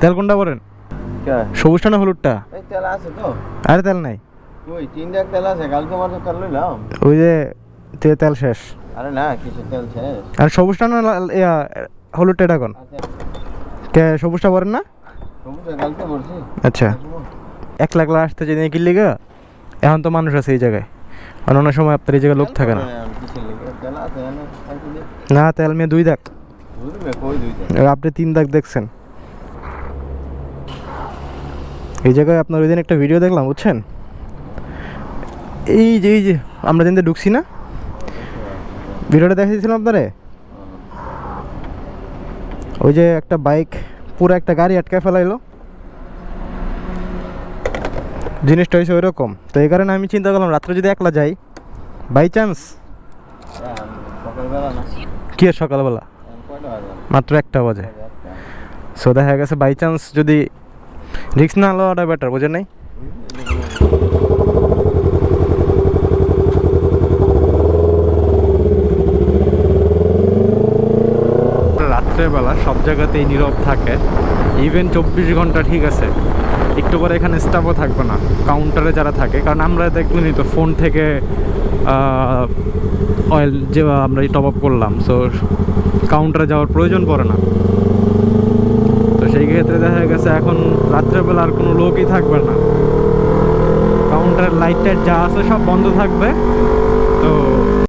তেল কোনটা বলেন কে? সবুজটা না হলুদটা? তেল আছে তো। আরে তেল নাই। ওই তিনটা তেল আছে কালকে মাত্র তেল লইলাম। ওই যে তে- তেল শেষ। আরে না কিছু তেল শেষ। আর সবুজটা না হলুদটা এটা কোন? আচ্ছা। কে সবুজটা বলেন না? সমুদ্রে কালকে বলছি আচ্ছা। এক লাখ লাখ আসতে যদি কিনলি গা? এখন তো মানুষ আছে এই জায়গায়। আর অন্য সময় আপনার এই জায়গায় লোক থাকে না। না তেল মেয়ে দুই দাগ? আপনি তিন দাগ দেখছেন। এই জায়গায় আপনার ওই দিন একটা ভিডিও দেখলাম, বুঝছেন? এই যে এই যে, আমরা যেদিন ঢুকছি না ভিডিওটা দেখাইছিলাম আপনারে? ওই যে একটা বাইক পুরো একটা গাড়ি আটকায় ফেলাইলো। জিনিসটা হয়েছে ওই রকম তো এই কারণে আমি চিন্তা করলাম, রাত্রে যদি একলা যাই বাই চান্স কি সকালবেলা? মাত্র একটা বাজে। সো দেখা গেছে বাই চান্স যদি রিক্স না লওয়াটা বেটার বোঝেন নাই? রাত্রেবেলা সব জায়গাতেই নীরব থাকে। ইভেন চব্বিশ ঘণ্টা ঠিক আছে। একটু পরে এখানে স্টাফও থাকবে না। কাউন্টারে যারা থাকে, কারণ আমরা দেখলেনি তো ফোন থেকে অয়েল যে আমরা টপ আপ করলাম সো কাউন্টারে যাওয়ার প্রয়োজন পড়ে না। সেক্ষেত্রে দেখা গেছে এখন রাত্রেবেলা আর কোনো লোকই থাকবে না। কাউন্টার লাইট টাইট যা আছে সব বন্ধ থাকবে। তো